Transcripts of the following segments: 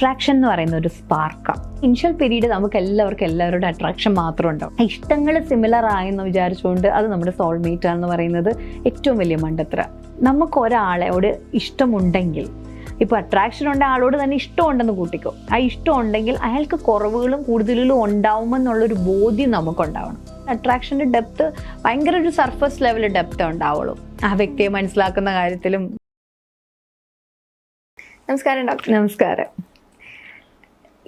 Attraction എന്ന് പറയുന്ന ഒരു സ്പാർക്കാണ് ഇനിഷ്യൽ പീരീഡ് നമുക്ക് എല്ലാവർക്കും എല്ലാവരുടെ അട്രാക്ഷൻ മാത്രം ഉണ്ടാവും. ഇഷ്ടങ്ങൾ സിമിലർ ആയെന്ന് വിചാരിച്ചുകൊണ്ട് അത് നമ്മുടെ സോൾമേറ്റ് ആണെന്ന് പറയുന്നത് ഏറ്റവും വലിയ മണ്ടത്ര നമുക്ക് ഒരാളോട് ഇഷ്ടമുണ്ടെങ്കിൽ ഇപ്പോൾ അട്രാക്ഷൻ ഉണ്ട് ആളോട് തന്നെ ഇഷ്ടമുണ്ടെന്ന് കൂട്ടിക്കോ. ആ ഇഷ്ടം ഉണ്ടെങ്കിൽ അയാൾക്ക് കുറവുകളും കൂടുതലുകളും ഉണ്ടാവുമെന്നുള്ളൊരു ബോധ്യം നമുക്കുണ്ടാവണം. അട്രാക്ഷന്റെ ഡെപ്ത് ഭയങ്കര ഒരു സർഫസ് ലെവൽ ഡെപ്ത് ഉണ്ടാവുള്ളൂ. ആ വ്യക്തിയെ മനസ്സിലാക്കുന്ന കാര്യത്തിലും. നമസ്കാരം ഡോക്ടർ. നമസ്കാരം.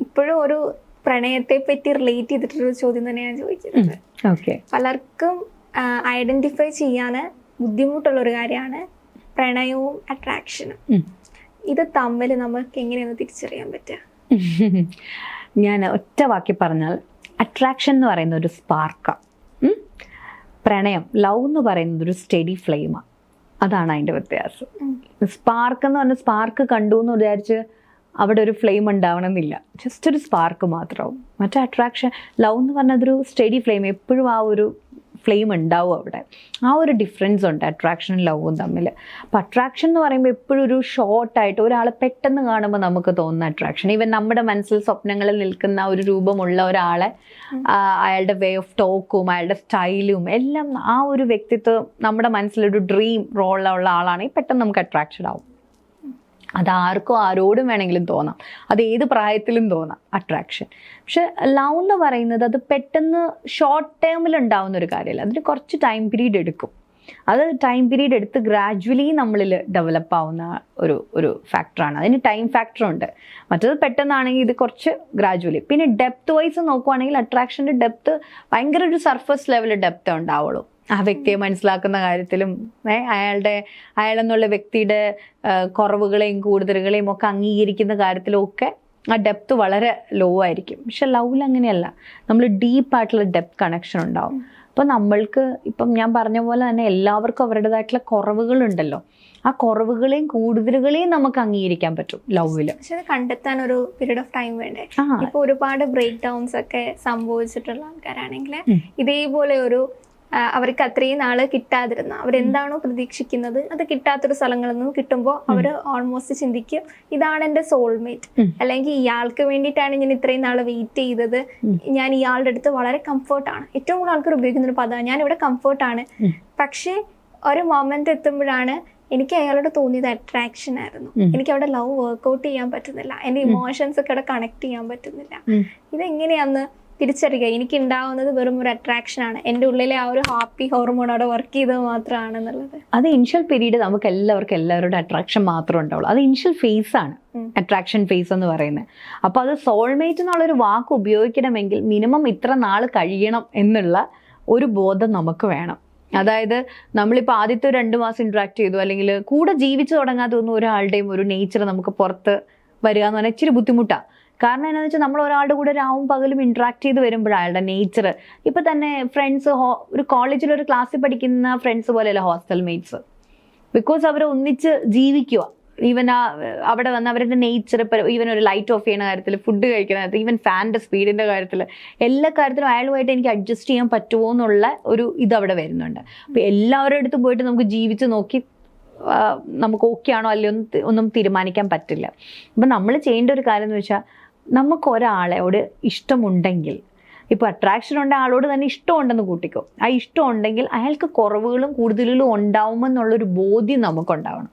ഇപ്പോഴും ഒരു പ്രണയത്തെ പറ്റി റിലേറ്റ് ചെയ്തിട്ടൊരു ചോദ്യം തന്നെയാണ് ചോദിക്കുന്നത്. ഓക്കെ പലർക്കും ഐഡന്റിഫൈ ചെയ്യാൻ ബുദ്ധിമുട്ടുള്ള ഒരു കാര്യമാണ് പ്രണയവും അട്രാക്ഷനും ഇത് തമ്മിൽ നമുക്ക് എങ്ങനെയാണ് തിരിച്ചറിയാൻ പറ്റുക? ഞാൻ ഒറ്റ വാക്കി പറഞ്ഞാൽ അട്രാക്ഷൻ എന്ന് പറയുന്ന ഒരു സ്പാർക്കാണ് പ്രണയം ലവ് എന്ന് പറയുന്നത് ഒരു സ്റ്റഡി ഫ്ലെയിമാണ് അതാണ് അതിന്റെ വ്യത്യാസം. സ്പാർക്ക് എന്ന് പറഞ്ഞാൽ സ്പാർക്ക് കണ്ടു എന്ന് വിചാരിച്ച് അവിടെ ഒരു ഫ്ലെയിം ഉണ്ടാവണമെന്നില്ല. ജസ്റ്റ് ഒരു സ്പാർക്ക് മാത്രമാവും. മറ്റേ അട്രാക്ഷൻ ലവ് എന്ന് പറഞ്ഞതൊരു സ്റ്റഡി ഫ്ലെയിം എപ്പോഴും ആ ഒരു ഫ്ലെയിം ഉണ്ടാവും അവിടെ. ആ ഒരു ഡിഫറൻസ് ഉണ്ട് അട്രാക്ഷനും ലവും തമ്മിൽ. അപ്പം അട്രാക്ഷൻ എന്ന് പറയുമ്പോൾ എപ്പോഴും ഒരു ഷോർട്ടായിട്ട് ഒരാളെ പെട്ടെന്ന് കാണുമ്പോൾ നമുക്ക് തോന്നുന്ന അട്രാക്ഷൻ ഈവൻ നമ്മുടെ മനസ്സിൽ സ്വപ്നങ്ങളിൽ നിൽക്കുന്ന ഒരു രൂപമുള്ള ഒരാളെ അയാളുടെ വേ ഓഫ് ടോക്കും അയാളുടെ സ്റ്റൈലും എല്ലാം ആ ഒരു വ്യക്തിത്വം നമ്മുടെ മനസ്സിലൊരു ഡ്രീം റോളിലുള്ള ആളാണെങ്കിൽ പെട്ടെന്ന് നമുക്ക് അട്രാക്ഷൻ ആവും. അത് ആർക്കും ആരോടും വേണമെങ്കിലും തോന്നാം. അത് ഏത് പ്രായത്തിലും തോന്നാം അട്രാക്ഷൻ പക്ഷെ ലവ് എന്ന് പറയുന്നത് അത് പെട്ടെന്ന് ഷോർട്ട് ടേമിൽ ഉണ്ടാവുന്ന ഒരു കാര്യമല്ല. അതിന് കുറച്ച് ടൈം പീരീഡ് എടുക്കും. അത് ടൈം പീരീഡ് എടുത്ത് ഗ്രാജ്വലി നമ്മളിൽ ഡെവലപ്പ് ആവുന്ന ഒരു ഒരു ഫാക്ടറാണ് അതിന് ടൈം ഫാക്ടറുണ്ട് മറ്റത് പെട്ടെന്നാണെങ്കിൽ ഇത് കുറച്ച് ഗ്രാജ്വലി പിന്നെ ഡെപ്ത് വൈസ് നോക്കുവാണെങ്കിൽ അട്രാക്ഷന്റെ ഡെപ്ത് ഭയങ്കര ഒരു സർഫസ് ലെവൽ ഡെപ്ത് ഉണ്ടാവുള്ളൂ. ആ വ്യക്തിയെ മനസ്സിലാക്കുന്ന കാര്യത്തിലും അയാളുടെ അയാളെന്നുള്ള വ്യക്തിയുടെ കുറവുകളെയും കൂടുതലുകളെയും ഒക്കെ അംഗീകരിക്കുന്ന കാര്യത്തിലും ഒക്കെ ആ ഡെപ്ത് വളരെ ലോ ആയിരിക്കും. പക്ഷെ ലവിൽ അങ്ങനെയല്ല. നമ്മൾ ഡീപ്പായിട്ടുള്ള ഡെപ്ത് കണക്ഷൻ ഉണ്ടാവും. അപ്പോൾ നമ്മൾക്ക് ഇപ്പം ഞാൻ പറഞ്ഞ പോലെ തന്നെ എല്ലാവർക്കും അവരുടേതായിട്ടുള്ള കുറവുകളുണ്ടല്ലോ. ആ കുറവുകളെയും കൂടുതലുകളെയും നമുക്ക് അംഗീകരിക്കാൻ പറ്റും ലവിൽ. പക്ഷെ അത് കണ്ടെത്താൻ ഒരു പീരീഡ് ഓഫ് ടൈം വേണ്ടേ ഇപ്പൊ ഒരുപാട് ബ്രേക്ക് ഡൗൺസ് ഒക്കെ സംഭവിച്ചിട്ടുള്ള ആൾക്കാരാണെങ്കിൽ ഇതേപോലെ ഒരു അവർക്ക് അത്രയും നാൾ കിട്ടാതിരുന്ന. അവരെന്താണോ പ്രതീക്ഷിക്കുന്നത്? അത് കിട്ടാത്തൊരു സ്ഥലങ്ങളിൽ നിന്നും കിട്ടുമ്പോൾ അവർ ഓൾമോസ്റ്റ് ചിന്തിക്കും ഇതാണ് എന്റെ സോൾമേറ്റ് അല്ലെങ്കിൽ ഇയാൾക്ക് വേണ്ടിയിട്ടാണ് ഞാൻ ഇത്രയും നാൾ വെയിറ്റ് ചെയ്തത്. ഞാൻ ഇയാളുടെ അടുത്ത് വളരെ കംഫർട്ടാണ് ഏറ്റവും കൂടുതൽ ആൾക്കാർ ഉപയോഗിക്കുന്ന ഒരു പദമാണ് ഞാൻ ഇവിടെ കംഫർട്ടാണ്. പക്ഷേ ഒരു മൊമെന്റ് എത്തുമ്പോഴാണ് എനിക്ക് അയാളോട് തോന്നിയത് അട്രാക്ഷൻ ആയിരുന്നു. എനിക്ക് അവിടെ ലവ് വർക്ക്ഔട്ട് ചെയ്യാൻ പറ്റുന്നില്ല. എന്റെ ഇമോഷൻസ് ഒക്കെ അവിടെ കണക്ട് ചെയ്യാൻ പറ്റുന്നില്ല. ഇതെങ്ങനെയാന്ന് തിരിച്ചറിയുക. എനിക്ക് ഉണ്ടാവുന്നത് വെറും ഒരു അട്രാക്ഷൻ ആണ്. എന്റെ ഉള്ളിലെ ആ ഒരു ഹാപ്പി ഹോർമോൺ അവിടെ വർക്ക് ചെയ്തത് മാത്രമാണെന്നുള്ളത്. അത് ഇനിഷ്യൽ പീരീഡ് നമുക്ക് എല്ലാവർക്കും എല്ലാവരുടെ അട്രാക്ഷൻ മാത്രമേ ഉണ്ടാവുള്ളൂ. അത് ഇനിഷ്യൽ ഫേസ് ആണ്. അട്രാക്ഷൻ ഫേസ് എന്ന് പറയുന്നത്. അപ്പോൾ അത് സോൾമേറ്റ് എന്നുള്ളൊരു വാക്ക് ഉപയോഗിക്കണമെങ്കിൽ മിനിമം ഇത്ര നാൾ കഴിയണം എന്നുള്ള ഒരു ബോധം നമുക്ക് വേണം. അതായത് നമ്മളിപ്പോൾ ആദ്യത്തെ രണ്ട് മാസം ഇൻട്രാക്ട് ചെയ്തു. അല്ലെങ്കിൽ കൂടെ ജീവിച്ചു തുടങ്ങാതെ ഒന്നും ഒരാളുടെയും ഒരു നേച്ചർ നമുക്ക് പുറത്ത് വരിക എന്ന് പറഞ്ഞാൽ ഇച്ചിരി ബുദ്ധിമുട്ടാണ് കാരണം എന്താണെന്ന് വെച്ചാൽ നമ്മൾ ഒരാളുടെ കൂടെ രാവും പകലും ഇൻട്രാക്ട് ചെയ്ത് വരുമ്പോഴാണ് അയാളുടെ നേച്ചർ ഇപ്പം തന്നെ ഫ്രണ്ട്സ് ഒരു കോളേജിൽ ഒരു ക്ലാസ്സിൽ പഠിക്കുന്ന ഫ്രണ്ട്സ് പോലെയല്ല ഹോസ്റ്റൽ മേറ്റ്സ് ബിക്കോസ് അവർ ഒന്നിച്ച് ജീവിക്കുക ഈവൻ ആ അവിടെ വന്ന് അവരുടെ നേച്ചർ ഇപ്പം ഈവൻ ഒരു ലൈറ്റ് ഓഫ് ചെയ്യുന്ന കാര്യത്തിൽ ഫുഡ് കഴിക്കുന്ന കാര്യത്തിൽ ഈവൻ ഫാനിന്റെ സ്പീഡിന്റെ കാര്യത്തിൽ എല്ലാ കാര്യത്തിലും അയാളുമായിട്ട് എനിക്ക് അഡ്ജസ്റ്റ് ചെയ്യാൻ പറ്റുമോ എന്നുള്ള ഒരു ഇത് അവിടെ വരുന്നുണ്ട്. അപ്പോൾ എല്ലാവരുടെ അടുത്ത് പോയിട്ട് നമുക്ക് ജീവിച്ച് നോക്കി നമുക്ക് ഓക്കെ ആണോ അല്ലയോ ഒന്നും തീരുമാനിക്കാൻ പറ്റില്ല. അപ്പം നമ്മൾ ചെയ്യേണ്ട ഒരു കാര്യം എന്ന് വെച്ചാൽ നമുക്ക് ഒരാളോട് ഇഷ്ടമുണ്ടെങ്കിൽ ഇപ്പോൾ അട്രാക്ഷൻ ഉണ്ട് ആളോട് തന്നെ ഇഷ്ടമുണ്ടെന്ന് കൂട്ടിക്കോ. ആ ഇഷ്ടം ഉണ്ടെങ്കിൽ അയാൾക്ക് കുറവുകളും കൂടുതലുകളും ഉണ്ടാവുമെന്നുള്ളൊരു ബോധ്യം നമുക്കുണ്ടാവണം.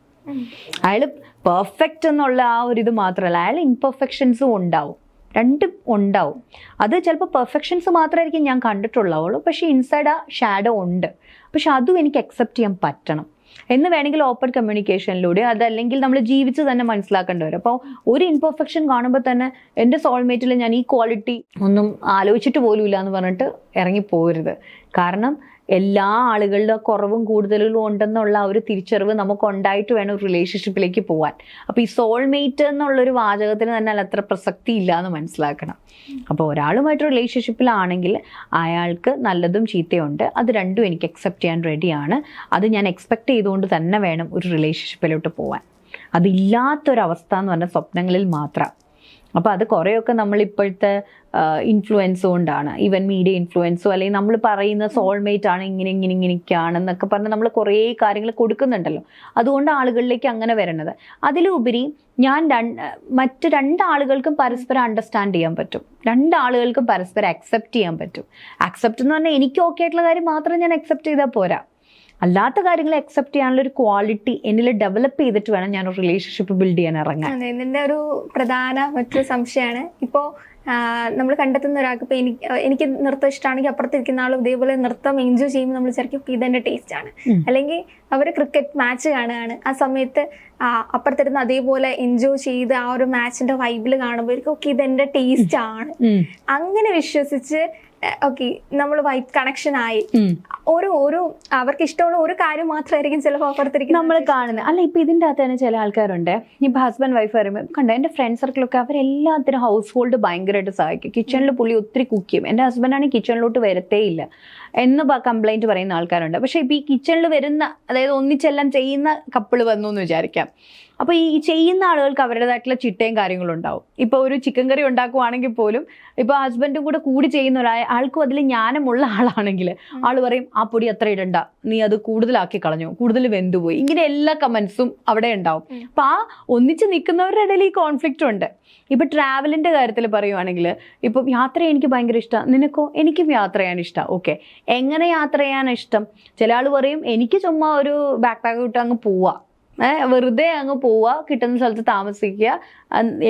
അയാൾ പെർഫെക്റ്റ് എന്നുള്ള ആ ഒരു ഇത് മാത്രമല്ല അയാൾ ഇംപെർഫെക്ഷൻസും ഉണ്ടാവും. രണ്ടും ഉണ്ടാവും. അത് ചിലപ്പോൾ പെർഫെക്ഷൻസ് മാത്രമായിരിക്കും ഞാൻ കണ്ടിട്ടുള്ളവുള്ളൂ പക്ഷേ ഇൻസൈഡ് ആ ഷാഡോ ഉണ്ട്. പക്ഷെ അതും എനിക്ക് അക്സെപ്റ്റ് ചെയ്യാൻ പറ്റണം. എന്ന് വേണമെങ്കിൽ ഓപ്പൺ കമ്മ്യൂണിക്കേഷനിലൂടെ അതല്ലെങ്കിൽ നമ്മൾ ജീവിച്ച് തന്നെ മനസ്സിലാക്കേണ്ടി വരും. അപ്പോൾ ഒരു ഇൻപെർഫെക്ഷൻ കാണുമ്പോൾ തന്നെ എന്റെ സോൾമേറ്റിൽ ഞാൻ ഈ ക്വാളിറ്റി ഒന്നും ആലോചിച്ചിട്ട് പോലും ഇല്ല എന്ന് പറഞ്ഞിട്ട് ഇറങ്ങിപ്പോകരുത് കാരണം എല്ലാ ആളുകളുടെ കുറവും കൂടുതലുകളും ഉണ്ടെന്നുള്ള ഒരു തിരിച്ചറിവ് നമുക്ക് ഉണ്ടായിട്ട് വേണം റിലേഷൻഷിപ്പിലേക്ക് പോകാൻ അപ്പോൾ ഈ സോൾമേറ്റ് എന്നുള്ളൊരു വാചകത്തിന് തന്നെ അത്ര പ്രസക്തി ഇല്ല എന്ന് മനസ്സിലാക്കണം. അപ്പോൾ ഒരാളുമായിട്ട് റിലേഷൻഷിപ്പിലാണെങ്കിൽ അയാൾക്ക് നല്ലതും ചീത്തയുണ്ട്. അത് രണ്ടും എനിക്ക് അക്സെപ്റ്റ് ചെയ്യാൻ റെഡിയാണ് അത് ഞാൻ എക്സ്പെക്ട് ചെയ്തുകൊണ്ട് തന്നെ വേണം ഒരു റിലേഷൻഷിപ്പിലോട്ട് പോകാൻ അതില്ലാത്തൊരവസ്ഥ എന്ന് പറഞ്ഞാൽ സ്വപ്നങ്ങളിൽ മാത്രം. അപ്പോൾ അത് കുറേയൊക്കെ നമ്മൾ ഇപ്പോഴത്തെ ഇൻഫ്ലുവൻസ് കൊണ്ടാണ്. ഈവൻ മീഡിയ ഇൻഫ്ലുവൻസോ അല്ലെങ്കിൽ നമ്മൾ പറയുന്ന സോൾമേറ്റ് ആണ് ഇങ്ങനെ ഇങ്ങനെ ഇങ്ങനെയൊക്കെയാണെന്നൊക്കെ പറഞ്ഞ് നമ്മൾ കുറേ കാര്യങ്ങൾ കൊടുക്കുന്നുണ്ടല്ലോ. അതുകൊണ്ട് ആളുകളിലേക്ക് അങ്ങനെ വരണത്. അതിലുപരി ഞാൻ രണ്ട് മറ്റ് രണ്ടാളുകൾക്കും പരസ്പരം അണ്ടർസ്റ്റാൻഡ് ചെയ്യാൻ പറ്റും. രണ്ടാളുകൾക്കും പരസ്പരം അക്സെപ്റ്റ് ചെയ്യാൻ പറ്റും. അക്സെപ്റ്റ് എന്ന് പറഞ്ഞാൽ എനിക്ക് ഓക്കെ ആയിട്ടുള്ള കാര്യം മാത്രം ഞാൻ അക്സെപ്റ്റ് ചെയ്താൽ പോരാ. അല്ലാത്ത കാര്യങ്ങൾ അക്സെപ്റ്റ് ചെയ്യാനുള്ള ഒരു ക്വാളിറ്റി എന്നിൽ ഡെവലപ്പ് ചെയ്തിട്ട് വേണം ഞാൻ ഒരു റിലേഷൻഷിപ്പ് ബിൽഡ് ചെയ്യാൻ ഇറങ്ങാൻ. അതെ ഇതിന്റെ ഒരു പ്രധാന മറ്റൊരു സംശയമാണ്. ഇപ്പോ നമ്മൾ കണ്ടെത്തുന്ന ഒരാൾക്ക് ഇപ്പൊ എനിക്ക് എനിക്ക് നൃത്തം ഇഷ്ടമാണെങ്കിൽ അപ്പുറത്തിരിക്കുന്ന ആളും ഇതേപോലെ നൃത്തം എൻജോയ് ചെയ്യുമ്പോൾ നമ്മൾ വിചാരിക്കും "Okay, ഇതെന്റെ ടേസ്റ്റ് ആണ്. അല്ലെങ്കിൽ അവർ ക്രിക്കറ്റ് മാച്ച് കാണുകയാണ്. ആ സമയത്ത് അപ്പുറത്തിരുന്ന് അതേപോലെ എൻജോയ് ചെയ്ത് ആ ഒരു മാച്ചിന്റെ വൈബിൽ കാണുമ്പോൾ ഓക്കെ ഇതെന്റെ ടേസ്റ്റ് ആണ്. അങ്ങനെ വിശ്വസിച്ച് ഓക്കെ നമ്മൾ വൈബ് കണക്ഷൻ ആയി. ഓരോ ഓരോ അവർക്ക് ഇഷ്ടമുള്ള ഒരു കാര്യം മാത്രമായിരിക്കും ചിലപ്പോൾ അപ്പുറത്തിരിക്കും നമ്മൾ കാണുന്നത്. അല്ല ഇപ്പൊ ഇതിന്റെ അകത്ത് തന്നെ ചില ആൾക്കാരുണ്ട്. ഇപ്പൊ ഹസ്ബൻഡ് വൈഫ് പറയുമ്പോൾ കണ്ടോ എന്റെ ഫ്രണ്ട് സർക്കിളൊക്കെ അവരെല്ലാത്തിനും ഹൗസ് ഹോൾഡ് ഭയങ്കരമായിട്ട് സഹായിക്കും. കിച്ചണിൽ പുള്ളി ഒത്തിരി കുക്ക് ചെയ്യും. എന്റെ ഹസ്ബൻഡാണ് കിച്ചണിലോട്ട് വരത്തേ ഇല്ല എന്ന് കംപ്ലൈന്റ് പറയുന്ന ആൾക്കാരുണ്ട്. പക്ഷെ ഇപ്പൊ ഈ കിച്ചണിൽ വരുന്ന അതായത് ഒന്നിച്ചെല്ലാം ചെയ്യുന്ന കപ്പിൾ വന്നു എന്ന് വിചാരിക്കാം. അപ്പോൾ ഈ ചെയ്യുന്ന ആളുകൾക്ക് അവരുടേതായിട്ടുള്ള ചിട്ടയും കാര്യങ്ങളും ഉണ്ടാവും. ഇപ്പോൾ ഒരു ചിക്കൻ കറി ഉണ്ടാക്കുവാണെങ്കിൽ പോലും ഇപ്പോൾ ഹസ്ബൻഡും കൂടെ കൂടി ചെയ്യുന്ന ഒരാൾ ആൾക്കും അതിൽ ജ്ഞാനമുള്ള ആളാണെങ്കിൽ ആൾ പറയും ആ പൊടി അത്ര ഇടണ്ട. നീ അത് കൂടുതലാക്കി കളഞ്ഞു. കൂടുതൽ വെന്തുപോയി. ഇങ്ങനെ എല്ലാ കമൻസും അവിടെ ഉണ്ടാവും. അപ്പം ആ ഒന്നിച്ച് നിൽക്കുന്നവരുടെ ഇടയിൽ ഈ കോൺഫ്ലിക്റ്റ് ഉണ്ട്. ഇപ്പൊ ട്രാവലിന്റെ കാര്യത്തിൽ പറയുവാണെങ്കിൽ ഇപ്പം യാത്ര എനിക്ക് ഭയങ്കര ഇഷ്ടമാണ് നിനക്കോ? എനിക്കും യാത്ര ചെയ്യാൻ ഇഷ്ടമാണ് ഓക്കെ എങ്ങനെ യാത്ര ചെയ്യാൻ ഇഷ്ടം? ചില ആൾ പറയും എനിക്ക് ചുമ്മാ ഒരു ബാക്ക് പാക്ക് വിട്ട് അങ്ങ് പോവാ. വെറുതെ അങ്ങ് പോവുക കിട്ടുന്ന സ്ഥലത്ത് താമസിക്കുക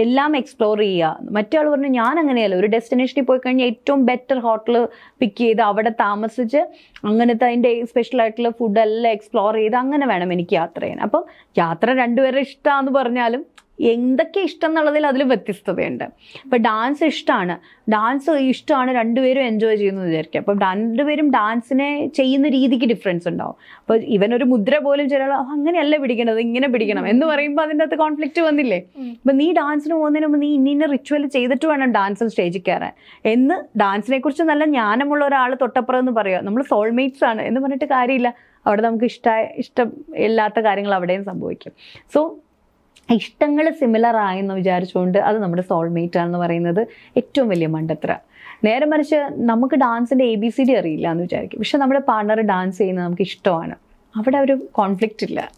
എല്ലാം എക്സ്പ്ലോർ ചെയ്യുക. മറ്റേ പറഞ്ഞു ഞാൻ അങ്ങനെയല്ല. ഒരു ഡെസ്റ്റിനേഷനിൽ പോയി കഴിഞ്ഞാൽ ഏറ്റവും ബെറ്റർ ഹോട്ടൽ പിക്ക് ചെയ്ത് അവിടെ താമസിച്ച് അങ്ങനത്തെ അതിന്റെ സ്പെഷ്യൽ ആയിട്ടുള്ള ഫുഡെല്ലാം എക്സ്പ്ലോർ ചെയ്ത് അങ്ങനെ വേണം എനിക്ക് യാത്ര ചെയ്യാൻ. അപ്പം യാത്ര രണ്ടുപേരുടെ ഇഷ്ടമാണെന്ന് പറഞ്ഞാലും എന്തൊക്കെ ഇഷ്ടം എന്നുള്ളതിൽ അതിൽ വ്യത്യസ്തതയുണ്ട്. ഇപ്പം ഡാൻസ് ഇഷ്ടമാണ് ഡാൻസ് ഇഷ്ടമാണ് രണ്ടുപേരും എൻജോയ് ചെയ്യുന്നു വിചാരിക്കുക. അപ്പം രണ്ടുപേരും ഡാൻസിനെ ചെയ്യുന്ന രീതിക്ക് ഡിഫറൻസ് ഉണ്ടാവും. അപ്പോൾ ഇവനൊരു മുദ്ര പോലും ചില അങ്ങനെയല്ല പിടിക്കണത് ഇങ്ങനെ പിടിക്കണം എന്ന് പറയുമ്പോൾ അതിന്റെ അകത്ത് കോൺഫ്ലിക്റ്റ് വന്നില്ലേ. അപ്പം നീ ഡാൻസിന് പോകുന്നതിന് മുമ്പ് നീ ഇന്ന ഇന്ന റിച്വൽ ചെയ്തിട്ട് വേണം ഡാൻസിൽ സ്റ്റേജിൽ കയറാൻ. എന്ന് ഡാൻസിനെ കുറിച്ച് നല്ല ജ്ഞാനമുള്ള ഒരാൾ തൊട്ടപ്പുറം എന്ന് പറയുക. നമ്മൾ സോൾമേറ്റ്സ് ആണ് എന്ന് പറഞ്ഞിട്ട് കാര്യമില്ല. അവിടെ നമുക്ക് ഇഷ്ട ഇഷ്ടം ഇല്ലാത്ത കാര്യങ്ങൾ അവിടെയും സംഭവിക്കും. സോ ഇഷ്ടങ്ങൾ സിമിലർ ആയെന്ന് വിചാരിച്ചുകൊണ്ട് അത് നമ്മുടെ സോൾമേറ്റ് ആണെന്ന് പറയുന്നത് ഏറ്റവും വലിയ മണ്ടത്ര നേരെ മറിച്ച് നമുക്ക് ഡാൻസിന്റെ എ ബി സി ഡി അറിയില്ല എന്ന് വിചാരിക്കും. പക്ഷെ നമ്മുടെ പാർട്ണർ ഡാൻസ് ചെയ്യുന്നത് നമുക്ക് ഇഷ്ടമാണ്. അവിടെ ഒരു കോൺഫ്ലിക്റ്റ് ഇല്ല.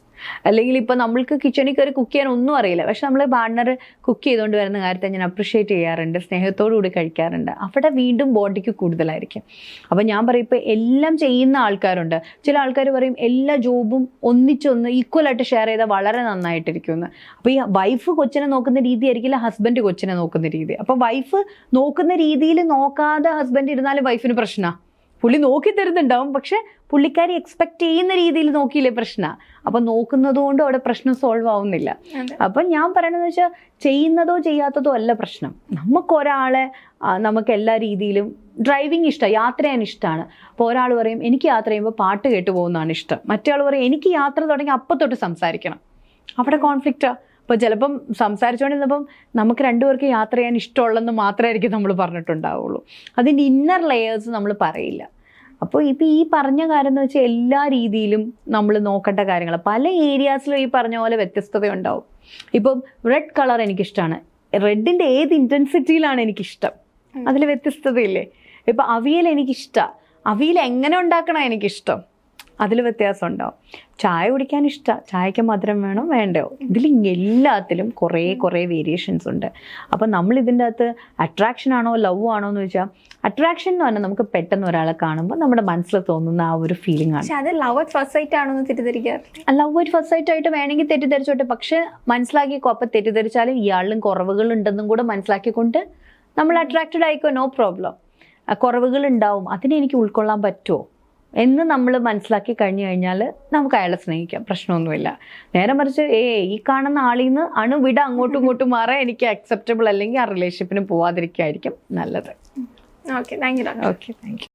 അല്ലെങ്കിൽ ഇപ്പൊ നമ്മൾക്ക് കിച്ചണിൽ കയറി കുക്ക് ചെയ്യാൻ ഒന്നും അറിയില്ല. പക്ഷെ നമ്മൾ പാർട്ണർ കുക്ക് ചെയ്തുകൊണ്ട് വരുന്ന കാര്യത്തെ ഞാൻ അപ്രിഷ്യേറ്റ് ചെയ്യാറുണ്ട് സ്നേഹത്തോടു കൂടി കഴിക്കാറുണ്ട്. അവിടെ വീണ്ടും ബോഡിക്ക് കൂടുതലായിരിക്കും. അപ്പോൾ ഞാൻ പറയും ഇപ്പോൾ എല്ലാം ചെയ്യുന്ന ആൾക്കാരുണ്ട്. ചില ആൾക്കാർ പറയും എല്ലാ ജോബും ഒന്നിച്ചൊന്ന് ഈക്വൽ ആയിട്ട് ഷെയർ ചെയ്താൽ വളരെ നന്നായിട്ടിരിക്കുമെന്ന്. അപ്പോൾ ഈ വൈഫ് കൊച്ചിനെ നോക്കുന്ന രീതി ആയിരിക്കില്ല ഹസ്ബൻഡ് കൊച്ചിനെ നോക്കുന്ന രീതി. അപ്പോൾ വൈഫ് നോക്കുന്ന രീതിയിൽ നോക്കാതെ ഹസ്ബൻഡ് ഇരുന്നാലും വൈഫിന് പ്രശ്നമാണ് പുള്ളി നോക്കി തരുന്നുണ്ടാവും പക്ഷെ പുള്ളിക്കാരി എക്സ്പെക്ട് ചെയ്യുന്ന രീതിയിൽ നോക്കിയില്ലേ പ്രശ്ന? അപ്പൊ നോക്കുന്നതുകൊണ്ട് അവിടെ പ്രശ്നം സോൾവ് ആവുന്നില്ല. അപ്പൊ ഞാൻ പറയണതെന്ന് വെച്ചാൽ ചെയ്യുന്നതോ ചെയ്യാത്തതോ അല്ല പ്രശ്നം. നമുക്കൊരാളെ നമുക്ക് എല്ലാ രീതിയിലും ഡ്രൈവിംഗ് ഇഷ്ടമാണ് യാത്ര ചെയ്യാൻ ഇഷ്ടമാണ് അപ്പോൾ ഒരാൾ പറയും എനിക്ക് യാത്ര ചെയ്യുമ്പോൾ പാട്ട് കേട്ട് പോകുന്നതാണ് ഇഷ്ടം. മറ്റേ ആൾ പറയും എനിക്ക് യാത്ര തുടങ്ങി അപ്പം തൊട്ട് സംസാരിക്കണം. അവിടെ കോൺഫ്ലിക്റ്റാ അപ്പോൾ ചിലപ്പം സംസാരിച്ചുകൊണ്ടിരുന്നപ്പം നമുക്ക് രണ്ടുപേർക്ക് യാത്ര ചെയ്യാൻ ഇഷ്ടമുള്ളെന്ന് മാത്രമായിരിക്കും നമ്മൾ പറഞ്ഞിട്ടുണ്ടാവുള്ളൂ. അതിന്റെ ഇന്നർ ലെയേഴ്സ് നമ്മൾ പറയില്ല. അപ്പോൾ ഇപ്പോൾ ഈ പറഞ്ഞ കാര്യം എന്ന് വെച്ചാൽ എല്ലാ രീതിയിലും നമ്മൾ നോക്കേണ്ട കാര്യങ്ങൾ പല ഏരിയാസിലും ഈ പറഞ്ഞ പോലെ വ്യത്യസ്തതയുണ്ടാവും. ഇപ്പം റെഡ് കളർ എനിക്കിഷ്ടമാണ് റെഡിന്റെ ഏത് ഇന്റൻസിറ്റിയിലാണ് എനിക്കിഷ്ടം? അതിൽ വ്യത്യസ്തതയില്ലേ? ഇപ്പം അവിയൽ എനിക്കിഷ്ടമാണ് അവിയൽ എങ്ങനെ ഉണ്ടാക്കണം എനിക്കിഷ്ടം? അതിൽ വ്യത്യാസം ഉണ്ടാവും ചായ കുടിക്കാൻ ഇഷ്ടം. ചായക്ക് മധുരം വേണോ? വേണ്ടോ ഇതിൽ എല്ലാത്തിലും കുറേ കുറേ വേരിയേഷൻസ് ഉണ്ട്. അപ്പം നമ്മൾ ഇതിന്റെ അകത്ത് അട്രാക്ഷൻ ആണോ ലവ് ആണോ എന്ന് വെച്ചാൽ അട്രാക്ഷൻ എന്ന് പറഞ്ഞാൽ നമുക്ക് പെട്ടെന്ന് ഒരാളെ കാണുമ്പോൾ നമ്മുടെ മനസ്സിൽ തോന്നുന്ന ആ ഒരു ഫീലിംഗ് ആണ്. അത് ലവ് അറ്റ് ഫസ്റ്റ് സൈറ്റ് ആണെന്ന് തെറ്റിദ്ധരിക്കാറില്ല. ലവ് ഒരു ഫസ്റ്റ് സൈറ്റ് ആയിട്ട് വേണമെങ്കിൽ തെറ്റിദ്ധരിച്ചോട്ടെ. പക്ഷെ മനസ്സിലാക്കി അപ്പം തെറ്റിദ്ധരിച്ചാലും ഇയാളിലും കുറവുകൾ ഉണ്ടെന്നും കൂടെ മനസ്സിലാക്കിക്കൊണ്ട് നമ്മൾ അട്രാക്റ്റഡ് ആയിക്കോ? നോ പ്രോബ്ലം കുറവുകൾ ഉണ്ടാവും. അതിനെ എനിക്ക് ഉൾക്കൊള്ളാൻ പറ്റുമോ? എന്ന് നമ്മൾ മനസ്സിലാക്കി കഴിഞ്ഞു കഴിഞ്ഞാൽ നമുക്ക് അയാളെ സ്നേഹിക്കാം. പ്രശ്നമൊന്നുമില്ല. നേരെ മറിച്ച് ഏ ഈ കാണുന്ന ആളിൽ നിന്ന് അണുവിട അങ്ങോട്ടും ഇങ്ങോട്ടും മാറാൻ എനിക്ക് അക്സെപ്റ്റബിൾ അല്ലെങ്കിൽ ആ റിലേഷൻഷിപ്പിന് പോവാതിരിക്കായിരിക്കും നല്ലത്. Okay thank you okay thank you